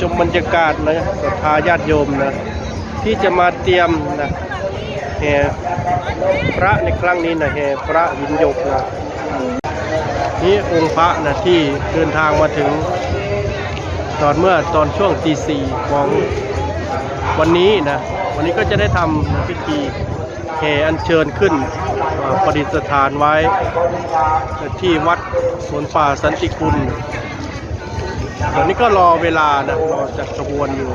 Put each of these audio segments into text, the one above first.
ชมบรรยากาศนะศรัทธาญาติโยมนะ ที่จะมาเตรียมนะแห่พระในครั้งนี้นะแห่พระหินยกนะนี่องค์พระนะที่เดินทางมาถึง ตอนเมื่อตอนช่วงตีสี่ของวันนี้นะวันนี้ก็จะได้ทำพิธีแห่อัญเชิญขึ้นประดิษฐานไว้ที่วัดสวนป่าสันติคุณ ตอนนี้ก็รอเวลานะรอจัดขบวนอยู่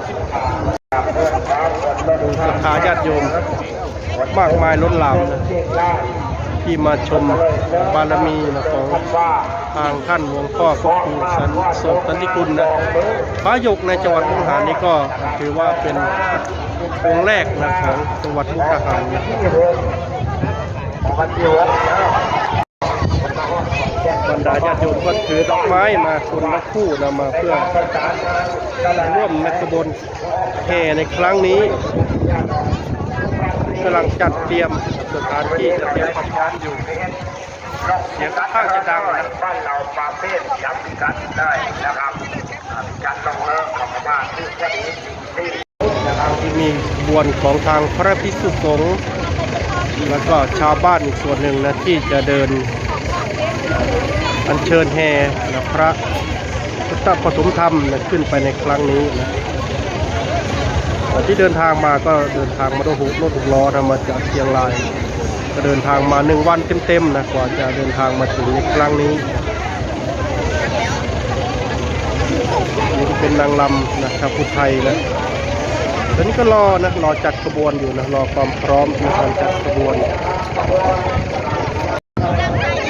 ดูศรัทธาญาติโยมมากมายล้นหลามนะที่มาชมบารมีนะของทางท่านหลวงพ่อพระครูสันโสสันติคุณนะพระยกในจังหวัดมุกดาหารนี่ก็ถือว่าเป็นองค์แรกนะของจังหวัดมุกดาหารนะ บรรดาญาติโยมก็ถือดอกไม้มาคนละคู่นำมาเพื่อร่วมในขบวนแห่ในครั้งนี้กำลังจัดเตรียมสถานที่จะเตรียมความพร้อมอยู่เสียงค่อนข้างจะดังนะบ้านเราประเภทย้ำพิกัดได้นะครับจัดต้องเลิกของบ้านที่วันนี้ที่ที่มีบวนของทางพระภิกษุสงฆ์แล้วก็ชาวบ้านอีกส่วนหนึ่งนะที่จะเดิน อัญเชิญแห่นะพระพุทธปฐมธรรมนะขึ้นไปในครั้งนี้นะที่เดินทางมาก็เดินทางมาด้วยรถรถหกล้อนะมาจากเชียงราย ก็เดินทางมาหนึ่งวันเต็มๆนะกว่าจะเดินทางมาถึงในครั้งนี้นี่เป็นนางลำนะครับพุทธไทยนะตอนนี้ก็รอนะรอจัดขบวนอยู่นะรอความพร้อมในการจัดขบวน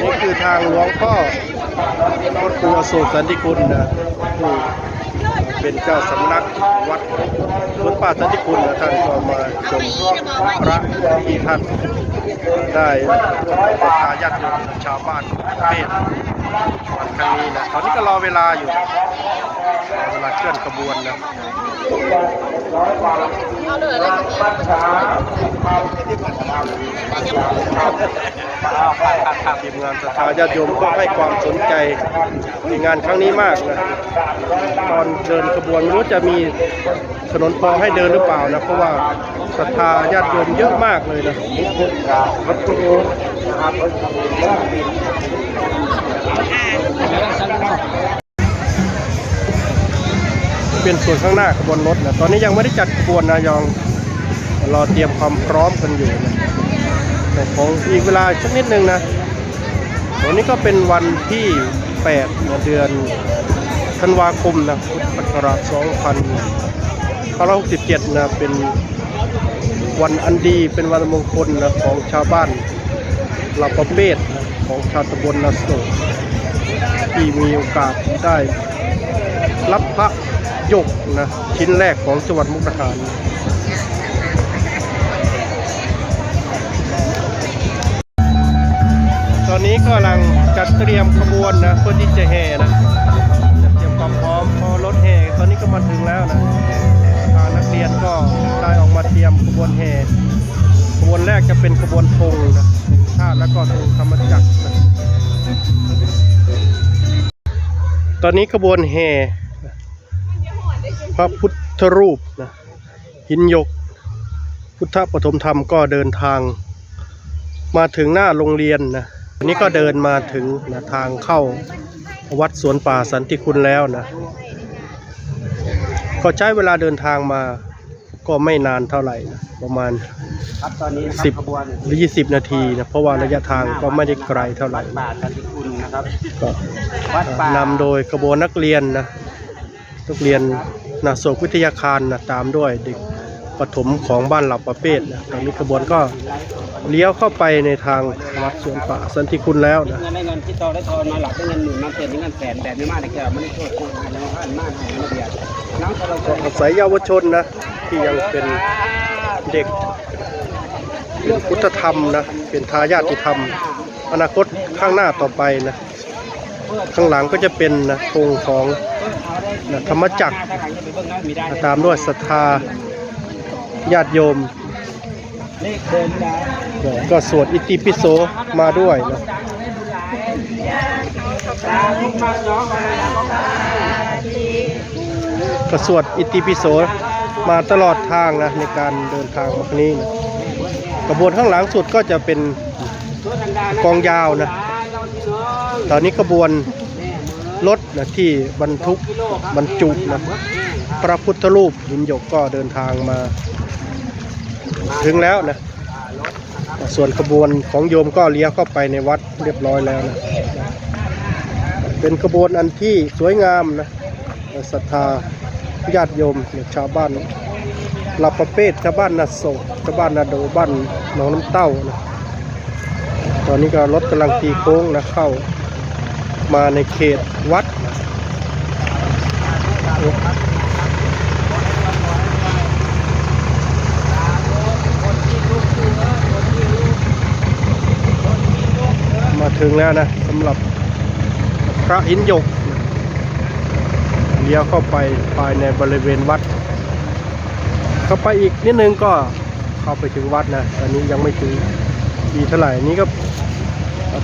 นี่คือทางหลวงพ่อ ครูอโศกสันติคุณนะผู้เป็นเจ้าสำนักวัดสวนป่าสันติคุณนะท่านก็มาชมพระที่ท่านได้ร่วมศรัทธาญาติโยมชาวบ้านประเทศวันครั้งนี้นะตอนนี้ก็รอเวลาอยู่รอเวลาเคลื่อนขบวนนะ ทีมงานศรัทธาญาติโยมก็ให้ความสนใจในงานครั้งนี้มากนะตอนเดินขบวนไม่รู้จะมีถนนพอให้เดินหรือเปล่านะเพราะว่าศรัทธาญาติโยมเยอะมากเลยนะ เป็นส่วนข้างหน้าขบวนรถนะตอนนี้ยังไม่ได้จัดขบวนนะยังรอเตรียมความพร้อมกันอยู่นะแต่ของอีกเวลาสักนิดนึงนะวันนี้ก็เป็นวันที่8เดือนธันวาคมนะพุทธศักราช2567นะเป็นวันอันดีเป็นวันมงคลนะของชาวบ้านลาประเภทนะของชาวตำบลนาโศกที่มีโอกาสได้รับพระ ยกนะ ชิ้นแรกของจังหวัดมุกดาหารตอนนี้ก็กำลังจัดเตรียมขบวนนะเพื่อที่จะแห่นะจัดเตรียมความพร้อมพอรถแห่ตอนนี้ก็มาถึงแล้วนะทางนักเรียนก็ได้ออกมาเตรียมขบวนแห่ขบวนแรกจะเป็นขบวนธงนะชาติแล้วก็ธงธรรมจักรนะตอนนี้ขบวนแห่ ระพุทธรูปนะหินยก พุทธปฐมธรรมก็เดินทาง มาถึงหน้าโรงเรียนนะวันนี้ก็เดินมาถึงนะทางเข้าวัดสวนป่าสันติคุณแล้วนะ ก็ใช้เวลาเดินทางมาก็ไม่นานเท่าไหร่นะประมาณครับตอนนี้สิบขบวนหรือ20นาทีนะเพราะว่าระยะทางก็ไม่ได้ไกลเท่าไหร่วัดป่าสันติคุณนะครับก็วัดป่านำโดยขบวนนักเรียนนะ นักเรียนนาโศกวิทยาคารนะตามด้วยเด็กปฐมของบ้านเหล่าประเภทนะตอนนี้ขบวนก็เลี้ยวเข้าไปในทางวัดสวนป่าสันติคุณแล้วนะเงินได้เงินที่โตได้ทอนมาหลักได้เงินหมื่นมาเปลี่ยนเงินแสนแต่ไม่มากเลยแกไม่ได้ช่วยคุณแล้วผ่านมากให้ระเบียบน้องเราก็อาศัยเยาวชนนะที่ยังเป็นเด็กเป็นพุทธธรรมนะเป็นทายาทธรรม อนาคตข้างหน้าต่อไปนะข้างหลังก็จะเป็นนะธงของ นะธรรมจักรตามด้วยศรัทธาญาติโยม ก็สวดอิติปิโสมาด้วยนะกระสวดอิติปิโสมาตลอดทางนะในการเดินทางมานี้นะกระบวนข้างหลังสุดก็จะเป็นกองยาวนะ ตอนนี้กระบวน รถนะที่บรรทุกบรรจุนะพระพุทธรูปหินหยกก็เดินทางมา ถึงแล้วนะส่วนขบวนของโยมก็เลี้ยวเข้าไปในวัดเรียบร้อยแล้วนะเป็นขบวนอันที่สวยงามนะศรัทธาญาติโยมชาวบ้านลาประเภทชาวบ้านนาโศกชาวบ้านนาโดบ้านหนองน้ำเต้านะตอนนี้ก็รถกำลังตีโค้งนะเข้า มาในเขตวัดมาถึงแล้วนะสำหรับพระหินหยกเลี้ยวเข้าไปภายในบริเวณวัด เข้าไปอีกนิดนึงก็เข้าไปถึงวัดนะตอนนี้ยังไม่ถึงดีเท่าไหร่นี่ก็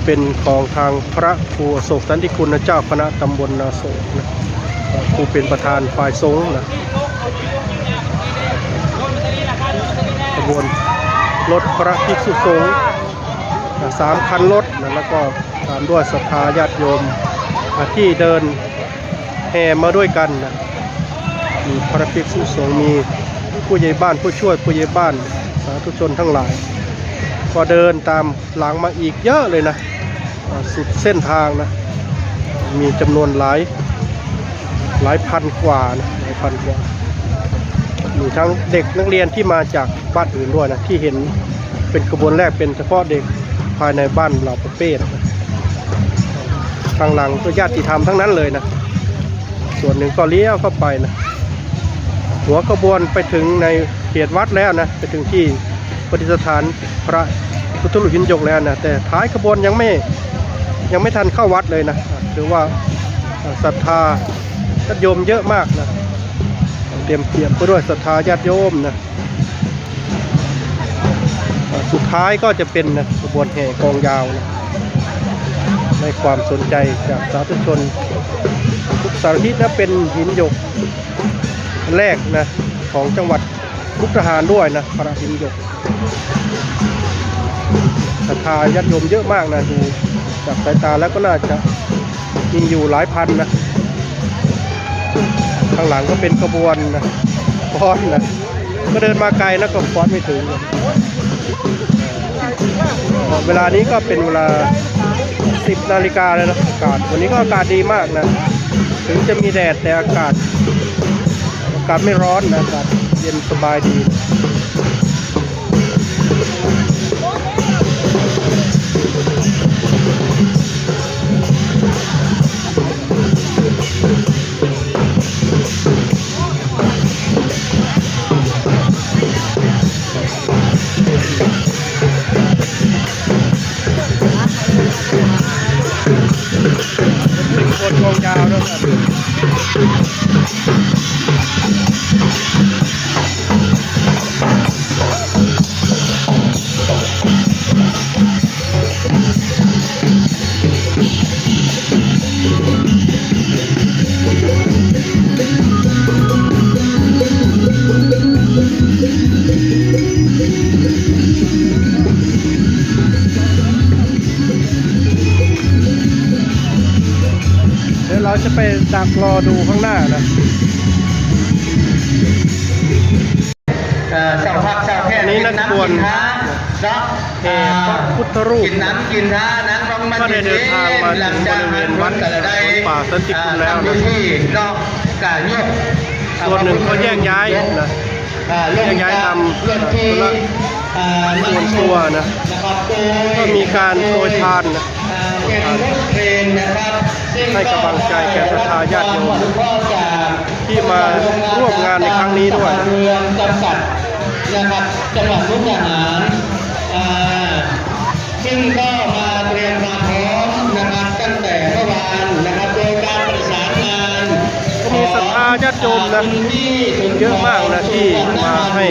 เป็นของทางพระครูอโศกสันติคุณเจ้าคณะตำบลนาโศกนะครูเป็นประธานฝ่ายสงฆ์นะขบวนรถพระภิกษุสงฆ์สามคันรถนะแล้วก็ตามด้วยศรัทธาญาติโยมที่เดินแห่มาด้วยกันนะมีพระภิกษุสงฆ์มีผู้ใหญ่บ้านผู้ช่วยผู้ใหญ่บ้านสาธุชนทั้งหลาย ก็เดินตามหลังมาอีกเยอะเลยนะสุดเส้นทางนะ มีจำนวนหลายหลายพันกว่านะหลายพันกว่ามีทั้งเด็กนักเรียนที่มาจากบ้านอื่นด้วยนะ ที่เห็นเป็นขบวนแรกเป็นเฉพาะเด็กภายในบ้านเหล่าประเภททางหลังก็ญาติธรรมทั้งนั้นเลยนะ ส่วนหนึ่งก็เลี้ยวเข้าไปนะ หัวขบวนไปถึงในเขตวัดแล้วนะ ไปถึงที่ปฏิสถานพระ พุทธรูปหินหยกแล้วนะแต่ท้ายขบวนยังไม่ยังไม่ทันเข้าวัดเลยนะถือว่าศรัทธาญาติโยมเยอะมากนะเตรียมเตรียมไปด้วยศรัทธาญาติโยมนะสุดท้ายก็จะเป็นนะขบวนแห่กองยาวนะในความสนใจจากสาธุชนทุกสารทิศนะเป็นหินหยกแรกนะของจังหวัดมุกดาหารด้วยนะพระหินหยก ศรัทธาญาติโยมเยอะมากนะดูจากสายตาแล้วก็น่าจะมีอยู่หลายพันนะข้างหลังก็เป็นขบวนนะฟ้อนนะก็เดินมาไกลนะก็ฟ้อนไม่ถึง เวลานี้ก็เป็นเวลา 10นาฬิกาแล้วนะอากาศ วันนี้ก็อากาศดีมากนะ ถึงจะมีแดดแต่อากาศ อากาศไม่ร้อนนะอากาศเย็นสบายดี อง ดักรอดูข้างหน้านะเอ่อเจ้าภาพเจ้าแพทย์นี่นักบวชกินน้ำกินท่าเนาะแห่พระพุทธรูปกินน้ำกินท่านั้นต้องมันก็ได้เดินทางมาถึงบริเวณวัดแต่ละได้ป่าสันติคุณแล้วนะทำพิธีเนาะกายกส่วนหนึ่งก็แยกย้ายนะอ่าเรื่องแยกย้ายทำเรื่องที่ธุระอ่าส่วนตัวนะนะครับโดยก็มีการโปรยทานนะอ่าเป็นรถเพลงนะครับซึ่ง ให้กำลังใจแก่ศรัทธาญาติโยมที่มาร่วมงานในครั้งนี้ด้วยเรือนจำกัดนะครับจังหวัดมุกดาหารอ่าซึ่งก็ ญาติโยมนะเยอะมากนะที่มาให้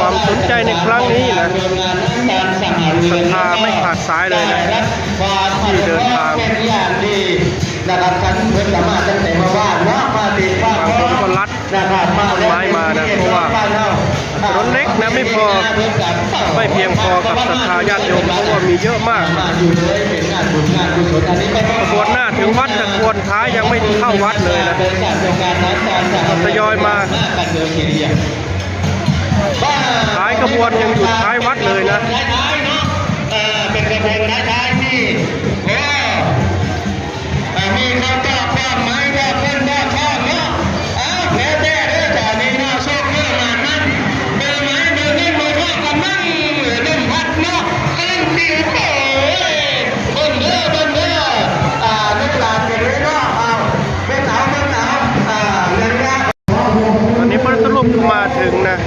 ความสนใจในครั้งนี้นะโรงงานการสหเรืศรัทธาไม่ขาดสายเลยนะที่เดินทาง นะครับท่านเพิ่งสามาตั้งแต่เมื่อวานเนาะมาติดภาพบางคนก็ไลมัดนะครับมาต้นไม้มานะเพราะว่าถนนเล็กนะไม่พอไม่เพียงพอกับศรัทธาญาติโยมเพราะว่ามีเยอะมากขบวนหน้าถึงวัดแต่ขบวนท้ายยังไม่เข้าวัดเลยนะทยอยมาท้ายขบวนยังอยู่ท้ายวัดเลยนะเป็นกระทงท้ายๆ ที่โอ้เอ่อมีข้าวต้มข้าวไม้ข้าวเพิ่นข้าวทอเนาะอ้าแพ้แท้เด้อจ้านี่เนาะโชคเยอะมากนั้นเบอร์ไม้เบอร์นี่เบอร์ทอดกันมั่งเออน้ำพัดเนาะกำลังตีโอ้ยเบิ่นเด้อเบิ่นเด้ออ่าลูกลาเป็นเลยเนาะอ้าวแม่สาวแม่สาวอ่าเงินนะตอนนี้พระสรุปมาถึงนะ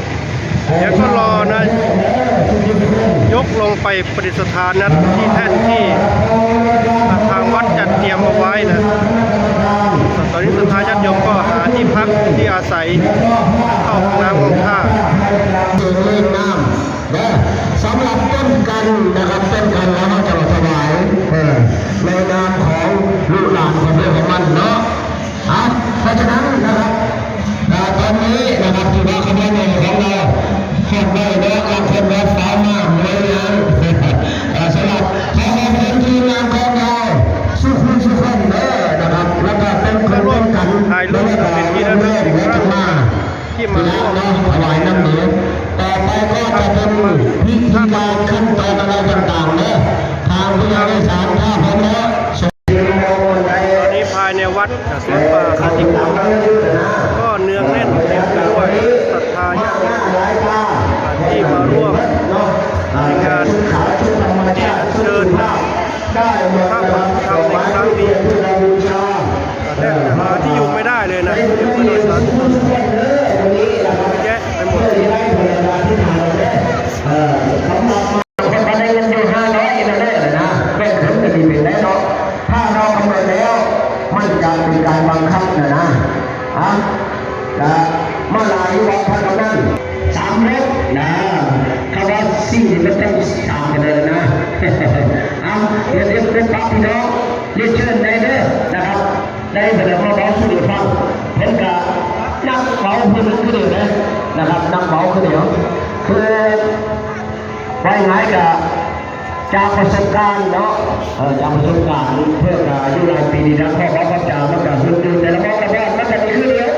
เดี๋ยวก็รอนะ ยกลงไปประดิษฐานนะที่แท่นที่ทางวัดจัดเตรียมเอาไว้นะตอนนี้ศรัทธาญาติโยมก็หาที่พักที่อาศัย เข้าห้องน้ำห้องท่าเดินเล่นน้ำนะสำหรับต้นกันนะครับต้นกันแล้วก็จะถวายในนามของลูกหลานของเรื่องของมันเนาะอะเพราะฉะนั้น จะจับจากประสบการณ์เนาะจากประสบการณ์เพื่อการอายุหลายปีนี้นะพ่อเขาก็จะมันจะหุ่นยืนแต่ละพ่อกับแม่มันจะดีขึ้นเยอะ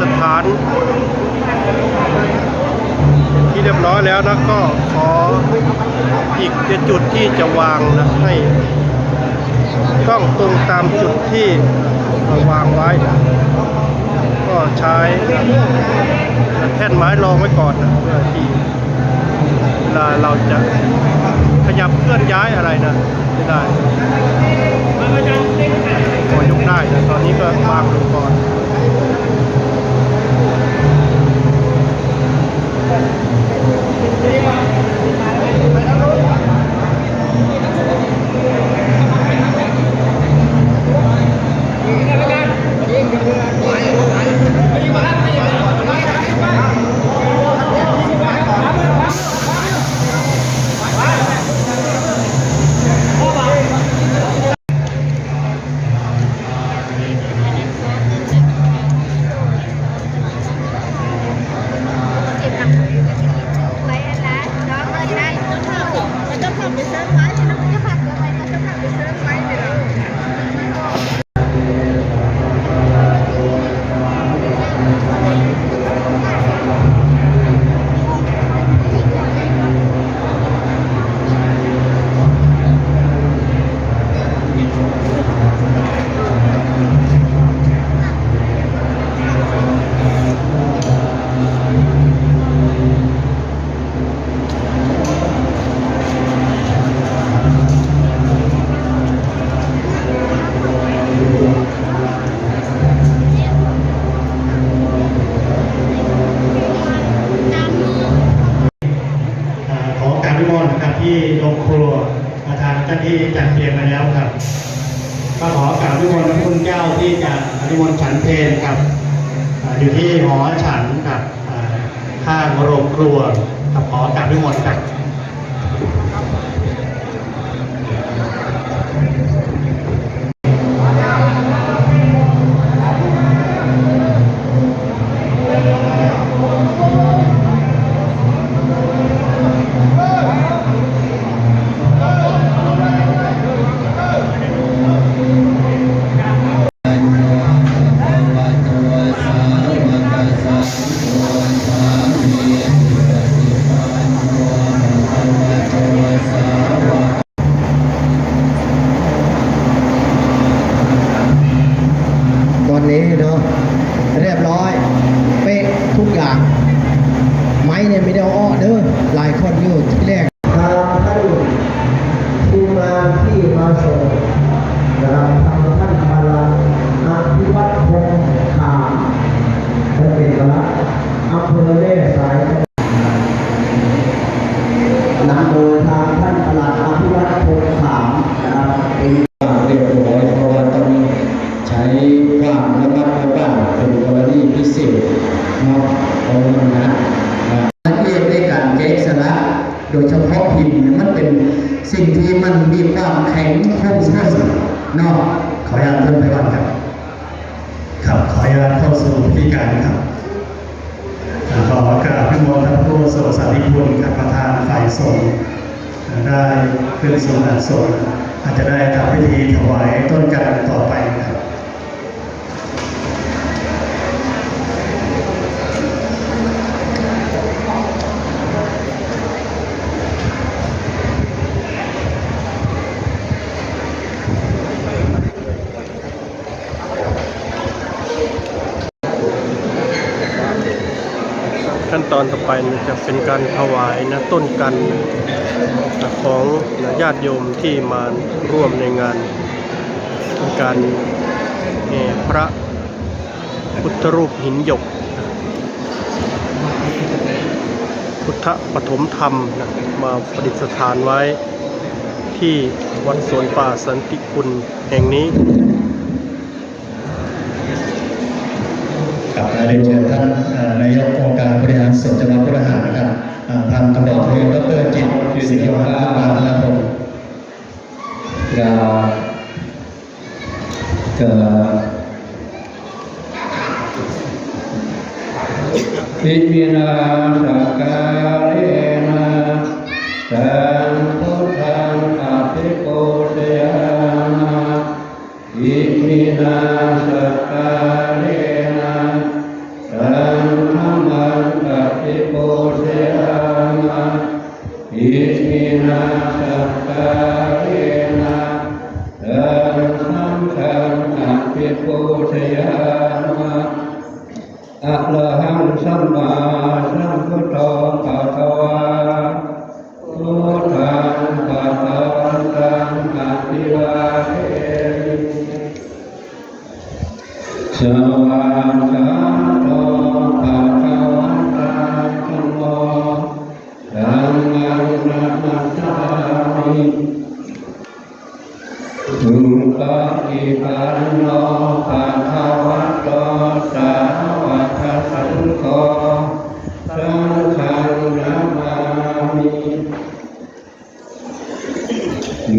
ที่ประดิษฐาน ที่เรียบร้อยแล้วนะก็ขออีกจุดที่จะวางนะให้ ต้องตรงตามจุดที่วางไว้นะก็ใช้แท่นไม้รองไว้ก่อนนะเพื่อที่เวลาเราจะขยับเคลื่อนย้ายอะไรนะไได้พอยกได้นะตอนนี้ก็วางลงก่อน Yeah. ที่จัดเตรียมมาแล้วครับก็ขอกราบวิมลพระคุณเจ้าที่จะวิมนฉันเพลครับอยู่ที่หอฉันครับข้างโรงครัวกับขอกราบวิมลครับ สิ่งที่มันมีความแข็งคงทนเนาะขออนุญาตเริ่มไปก่อนครับ ครับขออนุญาตเข้าสู่พิธีการครับอ่าขอกราบพิมลท่านผู้โสสาธิคุณครับประธานฝ่ายสงฆ์ได้ขึ้นสู่อันสงฆ์อาจจะได้ทำพิธีถวายต้นการต่อไปครับ ขั้น ตอนต่อ ไปจะเป็นการถวายนะต้นกันของนะญาติโยมที่มาร่วมในงานการแห่พระพุทธรูปหินหยก พุทธปฐมธรรมนะมาประดิษฐานไว้ที่วัดสวนป่าสันติคุณแห่งนี้ กับ เรียนเชิญท่านนายกองค์การบริหารส่วนจังหวัดพุทธหารนะครับอ่าพันตำรวจโทดรจิตรศิริวัฒน์บาลนะครับผมกราบกราบอิมินาสกาเลนะสัมพุทธังอาภิปุชยามาอิมินาสกาเ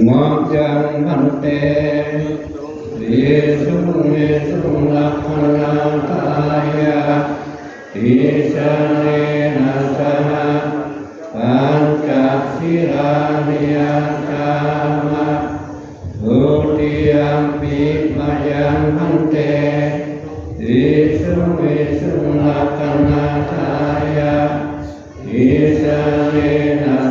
มะยังพันเตเยสุเมสุลักขณาทายะติสเนนะสหปัญจศีลานิยจามะทุติยมปิมายังพันเตติสุวิสุลักขณาทายะอิสเนนะสหปัญจศีลานิยจามะตติยายังปัญจศีลานิยจามะ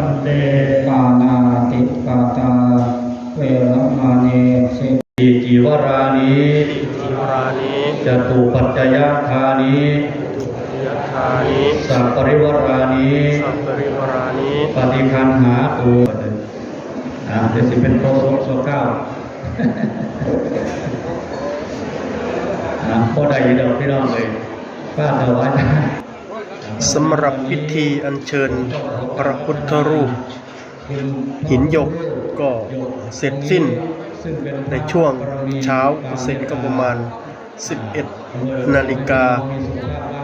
พันเตปานาติปาตา เวรมณีสิอิจิวรานิทิวรานิจตุปัจจยธานิยัตถานิสัพปริวรานิสัพปริวารานิปฏิคันหาตูอ่าเดี๋ยวสิเป็นโตโซโซเก้าอ่าพอได้ยินดอกพี่น้องเลยป้าถวาย สำหรับพิธีอัญเชิญพระพุทธรูป หินหยกก็เสร็จสิ้นในช่วงเช้าเสร็จก็ประมาณ 11 นาฬิกา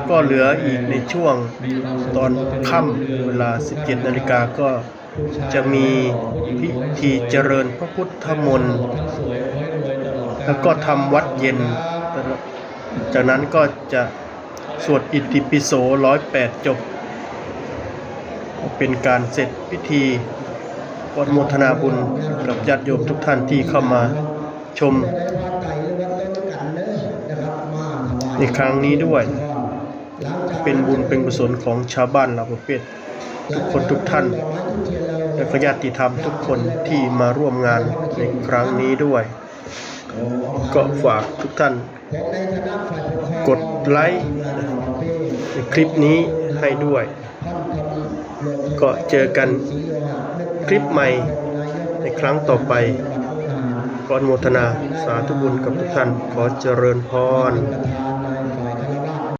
ก็เหลืออีกในช่วงตอนค่ำเวลา 17 นาฬิกาก็จะมีพิธีเจริญพระพุทธมนต์แล้วก็ทำวัดเย็น จากนั้นก็จะ สวดอิติปิโสร้อยแปดจบ เป็นการเสร็จพิธีอนุโมทนาบุญกับญาติโยมทุกท่านที่เข้ามาชมในครั้งนี้ด้วย เป็นบุญเป็นกุศลของชาวบ้านเราประเภททุกคนทุกท่าน และก็ญาติธรรมทุกคนที่มาร่วมงานในครั้งนี้ด้วย ก็ฝากทุกท่านกดไลค์คลิปนี้ให้ด้วย ก็เจอกันคลิปใหม่ในครั้งต่อไปก่อนโมทนาสาธุบุญกับทุกท่านขอเจริญพร